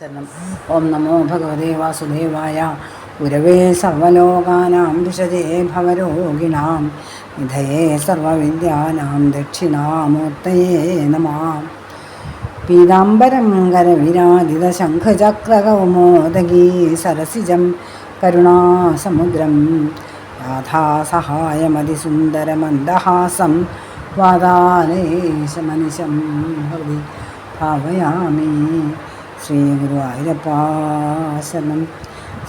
ശരണം ഓം നമോ ഭഗവതേ വാസുദേവായ. ഗുരവേ സർവലോകാനാം വിശജേ ഭവരോഗിണാം. വിധയേ സർവവിദ്യാനാം ദക്ഷിണാമൂർത്തയേ നമാം. പീതാംബരം കരവിരാജിതശംഖചക്രകൗമോദഗീ സരസിജം കരുണാസമുദ്രം. രാധാസഹായമതിസുന്ദരമന്ദഹാസം വാദാലേശമനിശം ഭവതി. ഭാവയാമി. ശ്രീഗുരുവായൂരപ്പാശരണം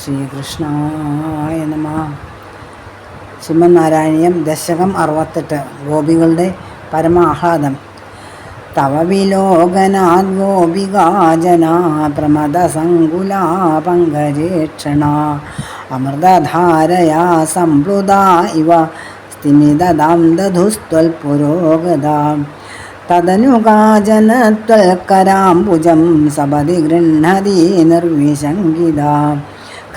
ശ്രീകൃഷ്ണായ നമ. ശ്രീമന്നാരായണീയം ദശകം അറുപത്തെട്ട്. ഗോപികളുടെ പരമാഹ്ലാദം. തവ വിലോകനാത് ഗോപികാജനാ പ്രമദസങ്കുലാ പങ്കജേക്ഷണ. അമൃതധാരയാ സംപ്ലുത ഇവ. സ്ഥിനിദാം ദധുസ്ത്വൽപുരോഗതാം തദനുകാജനത്വൽക്കരാംബുജം സപതി ഗൃഹതി നിർവിശങ്കിത.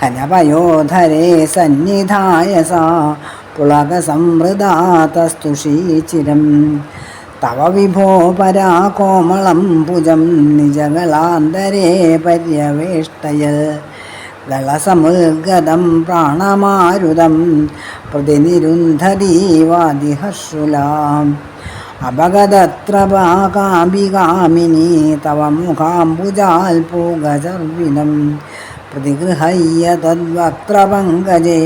ഖലപയോധരേ സന്നിധായ സാ പുളകസംവൃതാതസ്തുഷീചിരം തവ വിഭോ പരാകോമളം ഭുജം നിജകളാന്തരേ പര്യവേഷ്ടയൽ. ഗളസമുൽഗതം പ്രാണമാരുതം പ്രതിനിരുന്ധതീവാദിഹർഷുലാം. अपगदत्रभाकाम्बिकामिनी तव मुखाम्बुजाल्पूगजर्विनं प्रतिगृहय्य तद्वक्त्रपङ्कजे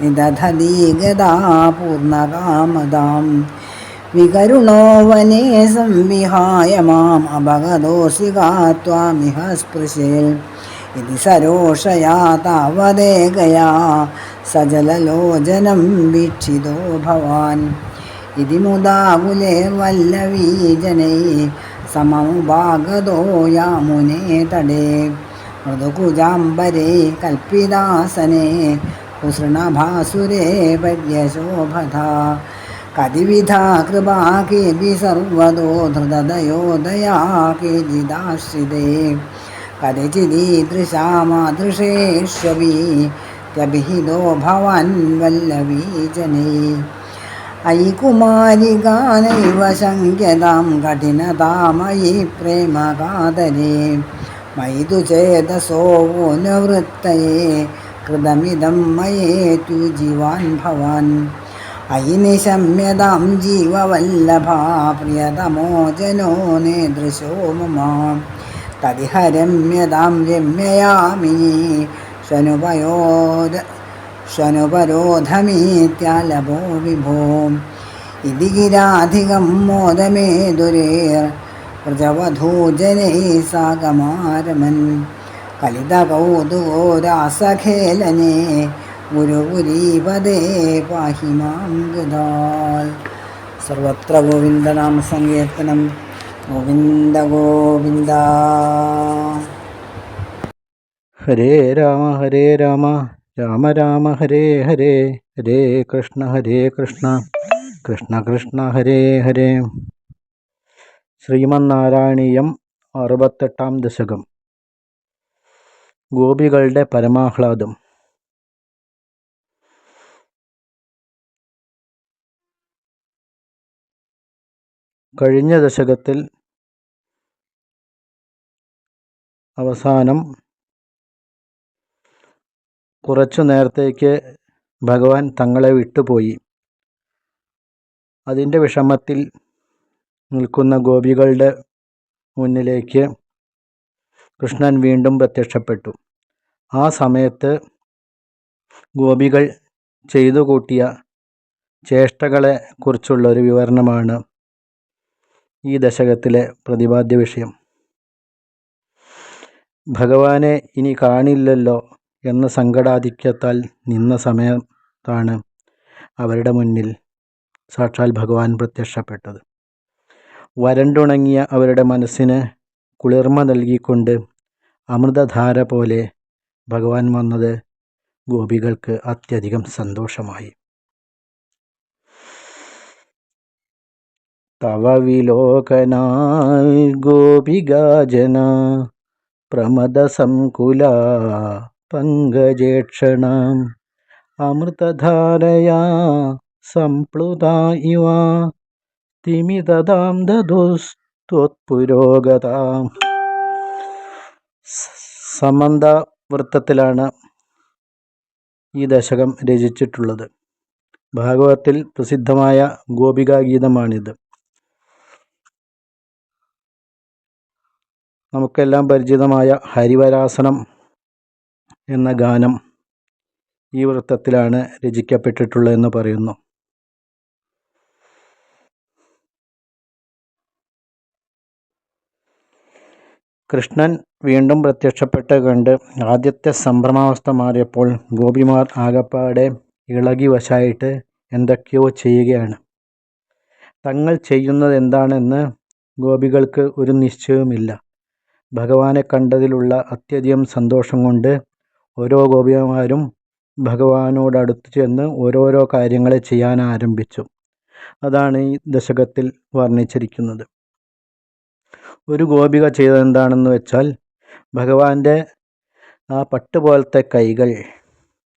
निदधती गदा पूर्णकामदां विकरुणो वने संविहाय माम् अपगदोषिका त्वामिह स्पृशे इति सरोषया तावदेकया सजललोचनं वीक्षितो भवान् इति मुदाकुले वल्लवी जनैः सममुभागतो यामुने तडे मृदुकुजाम्बरे कल्पिदासने कुसृणभासुरे पद्यशोभधा कतिविधा कृपा केऽपि सर्वतो धृतदयोदया केचिदाश्रिते कतिचिदीदृशा मादृशेष्वपि त्यभिहितो भवन् वल्लवी जनैः അയി കുമാരികാനൈവ ശങ്ക്യതാം കഠിനതാമയി പ്രേമകാതരേ മയിതു ചേതസോ നവൃത്തയേ കൃതമിതം മയേതു ജീവാൻ ഭവാൻ. അയി നിശമ്യതാം ജീവവല്ലഭാ പ്രിയതമോ ജനോ നേദൃശോ മമ തദിഹ രമ്യതാം രമ്യയാമി ശനുപയോദ ശനുപരോധമീത്യാലഭോ വിഭോ ഇതി ഗിരാധികം മോദമേതുരേർ പ്രജവധൂജനൈ സാഗമാരമൻ കലിതകൗതുകോ രാസഖേലനേ ഗുരുപുരീപദേ പാഹി മാം ഗതാൽ സർവത്ര ഗോവിന്ദനാമ സങ്കീർത്തനം ഗോവിന്ദ ഗോവിന്ദ ഹരേ രാമ ഹരേ രാമ രാമ രാമ ഹരേ ഹരേ ഹരേ കൃഷ്ണ ഹരേ കൃഷ്ണ കൃഷ്ണ കൃഷ്ണ ഹരേ ഹരേ. ശ്രീമന്നാരായണീയം അറുപത്തെട്ടാം ദശകം. ഗോപികളുടെ പരമാഹ്ലാദം. കഴിഞ്ഞ ദശകത്തിൽ അവസാനം കുറച്ചു നേരത്തേക്ക് ഭഗവാൻ തങ്ങളെ വിട്ടുപോയി. അതിന്റെ വിഷമത്തിൽ നിൽക്കുന്ന ഗോപികളുടെ മുന്നിലേക്ക് കൃഷ്ണൻ വീണ്ടും പ്രത്യക്ഷപ്പെട്ടു. ആ സമയത്ത് ഗോപികൾ ചെയ്തു കൂട്ടിയ ചേഷ്ടകളെ കുറിച്ചുള്ള ഒരു വിവരണമാണ് ഈ ദശകത്തിലെ പ്രതിപാദ്യ വിഷയം. ഭഗവാനെ ഇനി കാണില്ലല്ലോ എന്ന സങ്കടാധിക്യത്താൽ നിന്ന സമയത്താണ് അവരുടെ മുന്നിൽ സാക്ഷാൽ ഭഗവാൻ പ്രത്യക്ഷപ്പെട്ടത്. വരണ്ടുണങ്ങിയ അവരുടെ മനസ്സിന് കുളിർമ നൽകിക്കൊണ്ട് അമൃതധാര പോലെ ഭഗവാൻ വന്നത് ഗോപികൾക്ക് അത്യധികം സന്തോഷമായി. തവ വിലോകനാൽ ഗോപികാജന പ്രമദസംകുല പങ്കജേക്ഷണ. അമൃതധാരയാ സംപ്ലുതാ ഇവ തിമിതതാം ദുസ്ത്വത്പുരോഗത സമന്ത വൃത്തത്തിലാണ് ഈ ദശകം രചിച്ചിട്ടുള്ളത്. ഭാഗവത്തിൽ പ്രസിദ്ധമായ ഗോപികാഗീതമാണിത്. നമുക്കെല്ലാം പരിചിതമായ ഹരിവരാസനം എന്ന ഗാനം ഈ വൃത്തത്തിലാണ് രചിക്കപ്പെട്ടിട്ടുള്ളതെന്ന് പറയുന്നു. കൃഷ്ണൻ വീണ്ടും പ്രത്യക്ഷപ്പെട്ട് കണ്ട് ആദ്യത്തെ സംഭ്രമാവസ്ഥ മാറിയപ്പോൾ ഗോപിമാർ ആകപ്പാടെ ഇളകി വശായിട്ട് എന്തൊക്കെയോ ചെയ്യുകയാണ്. തങ്ങൾ ചെയ്യുന്നത് എന്താണെന്ന് ഗോപികൾക്ക് ഒരു നിശ്ചയവുമില്ല. ഭഗവാനെ കണ്ടതിലുള്ള അത്യധികം സന്തോഷം കൊണ്ട് ഓരോ ഗോപികമാരും ഭഗവാനോടടുത്ത് ചെന്ന് ഓരോരോ കാര്യങ്ങൾ ചെയ്യാൻ ആരംഭിച്ചു. അതാണ് ഈ ദശകത്തിൽ വർണിച്ചിരിക്കുന്നത്. ഒരു ഗോപിക ചെയ്തതെന്താണെന്ന് വെച്ചാൽ ഭഗവാന്റെ ആ പട്ട് പോലത്തെ കൈകൾ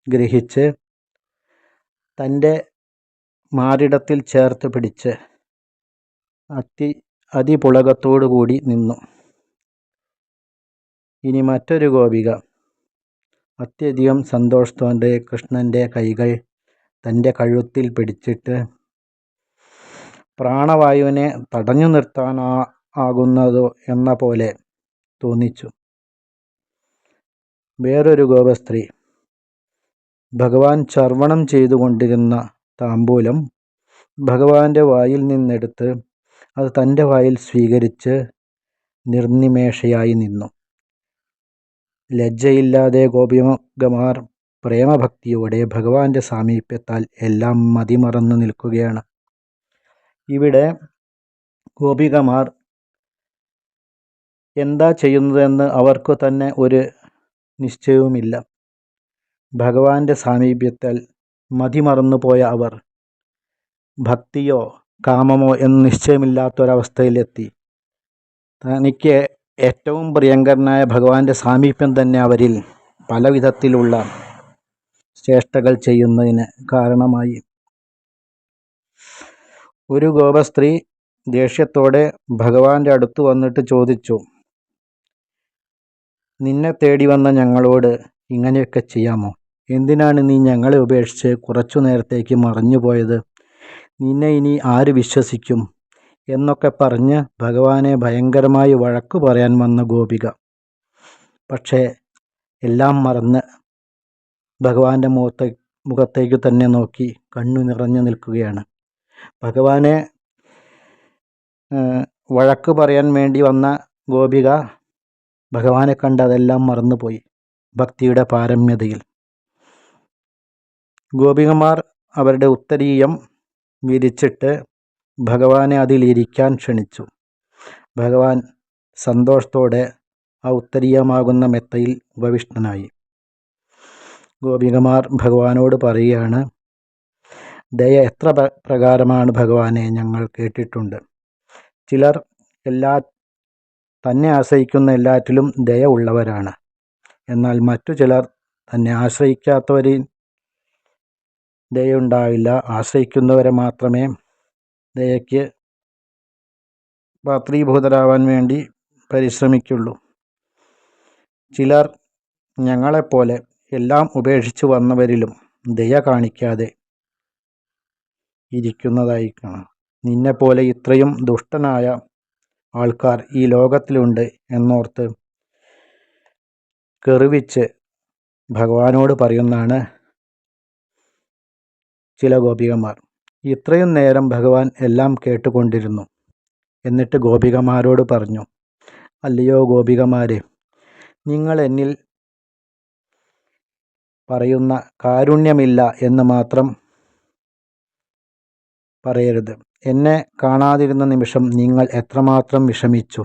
ഗ്രഹിച്ച് തന്റെ മാറിടത്തിൽ ചേർത്ത് പിടിച്ച് അതി അതിപുളകത്തോടു കൂടി നിന്നു. ഇനി മറ്റൊരു ഗോപിക അത്യധികം സന്തോഷത്തോടെ കൃഷ്ണന്റെ കൈകൾ തന്റെ കഴുത്തിൽ പിടിച്ചിട്ട് പ്രാണവായുവിനെ തടഞ്ഞു നിർത്താനാ ആകുന്നതോ എന്ന പോലെ തോന്നിച്ചു. വേറൊരു ഗോപസ്ത്രീ. ഭഗവാൻ ചർവണം ചെയ്തുകൊണ്ടിരുന്ന താമ്പൂലം ഭഗവാന്റെ വായിൽ നിന്നെടുത്ത് അത് തന്റെ വായിൽ സ്വീകരിച്ച് നിർനിമേഷയായി നിന്നു. ലജ്ജയില്ലാതെ ഗോപികമാർ പ്രേമഭക്തിയോടെ ഭഗവാന്റെ സാമീപ്യത്താൽ എല്ലാം മതിമറന്നു നിൽക്കുകയാണ്. ഇവിടെ ഗോപികമാർ എന്താ ചെയ്യുന്നതെന്ന് അവർക്ക് തന്നെ ഒരു നിശ്ചയവുമില്ല. ഭഗവാന്റെ സാമീപ്യത്താൽ മതിമറന്നു പോയ അവർ ഭക്തിയോ കാമമോ എന്ന് നിശ്ചയമില്ലാത്തൊരവസ്ഥയിലെത്തി. തനിക്ക് ഏറ്റവും പ്രിയങ്കരനായ ഭഗവാന്റെ സാമീപ്യം തന്നെ അവരിൽ പലവിധത്തിലുള്ള ചേഷ്ടകൾ ചെയ്യുന്നതിന് കാരണമായി. ഒരു ഗോപസ്ത്രീ ദേഷ്യത്തോടെ ഭഗവാന്റെ അടുത്ത് വന്നിട്ട് ചോദിച്ചു നിന്നെ തേടി വന്ന ഞങ്ങളോട് ഇങ്ങനെയൊക്കെ ചെയ്യാമോ? എന്തിനാണ് നീ ഞങ്ങളെ ഉപേക്ഷിച്ച് കുറച്ചു നേരത്തേക്ക് മറഞ്ഞു പോയത് നിന്നെ ഇനി ആര് വിശ്വസിക്കും? എന്നൊക്കെ പറഞ്ഞ് ഭഗവാനെ ഭയങ്കരമായി വഴക്കു പറയാൻ വന്ന ഗോപിക. പക്ഷേ എല്ലാം മറന്ന് ഭഗവാന്റെ മുഖത്തെ മുഖത്തേക്ക് തന്നെ നോക്കി കണ്ണു നിറഞ്ഞു നിൽക്കുകയാണ്. ഭഗവാനെ വഴക്ക് പറയാൻ വേണ്ടി വന്ന ഗോപിക ഭഗവാനെ കണ്ട് അതെല്ലാം മറന്നുപോയി ഭക്തിയുടെ പാരമ്യതയിൽ. ഗോപികമാർ അവരുടെ ഉത്തരീയം വിരിച്ചിട്ട് ഭഗവാനെ അതിലിരിക്കാൻ ക്ഷണിച്ചു. ഭഗവാൻ സന്തോഷത്തോടെ ആ ഉത്തരീയമാകുന്ന മെത്തയിൽ ഉപവിഷ്ടനായി. ഗോപികമാർ ഭഗവാനോട് പറയുകയാണ് ദയ എത്ര പ്രകാരമാണ് ഭഗവാനെ ഞങ്ങൾ കേട്ടിട്ടുണ്ട്. ചിലർ എല്ലാ തന്നെ ആശ്രയിക്കുന്ന എല്ലാറ്റിലും ദയ ഉള്ളവരാണ്. എന്നാൽ മറ്റു ചിലർ തന്നെ ആശ്രയിക്കാത്തവരിൽ ദയുണ്ടാവില്ല ആശ്രയിക്കുന്നവരെ മാത്രമേ ദയയ്ക്ക് പാത്രീഭൂതരാവാൻ വേണ്ടി പരിശ്രമിക്കുള്ളൂ. ചിലർ ഞങ്ങളെപ്പോലെ എല്ലാം ഉപേക്ഷിച്ച് വന്നവരിലും ദയ കാണിക്കാതെ ഇരിക്കുന്നതായി കാണാം നിന്നെപ്പോലെ ഇത്രയും ദുഷ്ടനായ ആൾക്കാർ ഈ ലോകത്തിലുണ്ട് എന്നോർത്ത് കെറിവിച്ച് ഭഗവാനോട് പറയുന്നതാണ് ചില ഗോപികമാർ ഇത്രയും നേരം ഭഗവാൻ എല്ലാം കേട്ടുകൊണ്ടിരുന്നു. എന്നിട്ട് ഗോപികമാരോട് പറഞ്ഞു അല്ലയോ ഗോപികമാരെ നിങ്ങൾ എന്നിൽ പറയുന്ന കാരുണ്യമില്ല എന്ന് മാത്രം പറയരുത്. എന്നെ കാണാതിരുന്ന നിമിഷം നിങ്ങൾ എത്രമാത്രം വിഷമിച്ചു.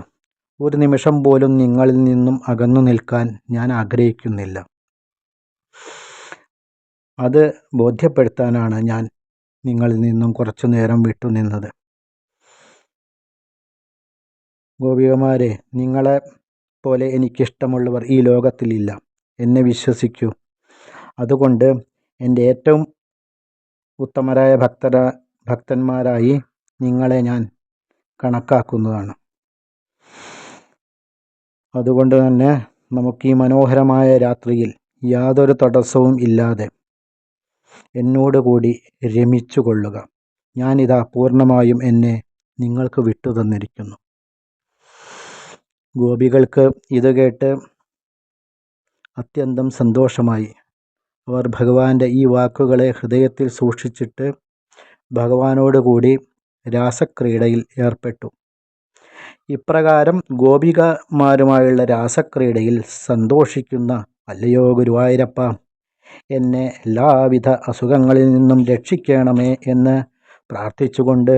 ഒരു നിമിഷം പോലും നിങ്ങളിൽ നിന്നും അകന്നു നിൽക്കാൻ ഞാൻ ആഗ്രഹിക്കുന്നില്ല. അത് ബോധ്യപ്പെടുത്താനാണ് ഞാൻ നിങ്ങളിൽ നിന്നും കുറച്ചു നേരം വിട്ടുനിന്നത് ഗോപികമാരെ നിങ്ങളെ പോലെ എനിക്കിഷ്ടമുള്ളവർ ഈ ലോകത്തിലില്ല. എന്നെ വിശ്വസിക്കൂ. അതുകൊണ്ട് എന്റെ ഏറ്റവും ഉത്തമരായ ഭക്തര ഭക്തന്മാരായി നിങ്ങളെ ഞാൻ കണക്കാക്കുന്നതാണ്. അതുകൊണ്ട് തന്നെ നമുക്ക് ഈ മനോഹരമായ രാത്രിയിൽ യാതൊരു തടസ്സവും ഇല്ലാതെ എന്നോട് കൂടി രമിച്ചുകൊള്ളുക. ഞാനിതാ പൂർണമായും എന്നെ നിങ്ങൾക്ക് വിട്ടു തന്നിരിക്കുന്നു ഗോപികൾക്ക് ഇത് കേട്ട് അത്യന്തം സന്തോഷമായി. അവർ ഭഗവാന്റെ ഈ വാക്കുകളെ ഹൃദയത്തിൽ സൂക്ഷിച്ചിട്ട് ഭഗവാനോടുകൂടി രാസക്രീഡയിൽ ഏർപ്പെട്ടു. ഇപ്രകാരം ഗോപികമാരുമായുള്ള രാസക്രീഡയിൽ സന്തോഷിക്കുന്ന അല്ലയോ ഗുരുവായൂരപ്പ എന്നെ എല്ലാവിധ അസുഖങ്ങളിൽ നിന്നും രക്ഷിക്കണമേ എന്ന് പ്രാർത്ഥിച്ചുകൊണ്ട്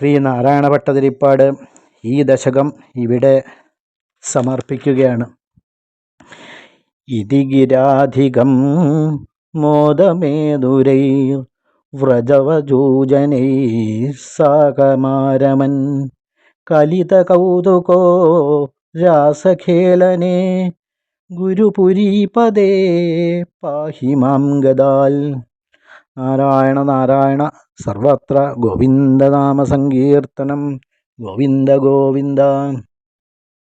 ശ്രീ നാരായണ ഭട്ടതിരിപ്പാട് ഈ ദശകം ഇവിടെ സമർപ്പിക്കുകയാണ്. ഇതിഗിരാധികം മോദമേതുരൈ വ്രജവജൂജനൈ സാകമാരമൻ കലിത കൗതുകോ രാസഖേളനേ ഗുരുപുരീപദേ പാഹി മാം ഗദാൽ. നാരായണ നാരായണ സർവത്ര ഗോവിന്ദനാമസങ്കീർത്തനം ഗോവിന്ദ ഗോവിന്ദ.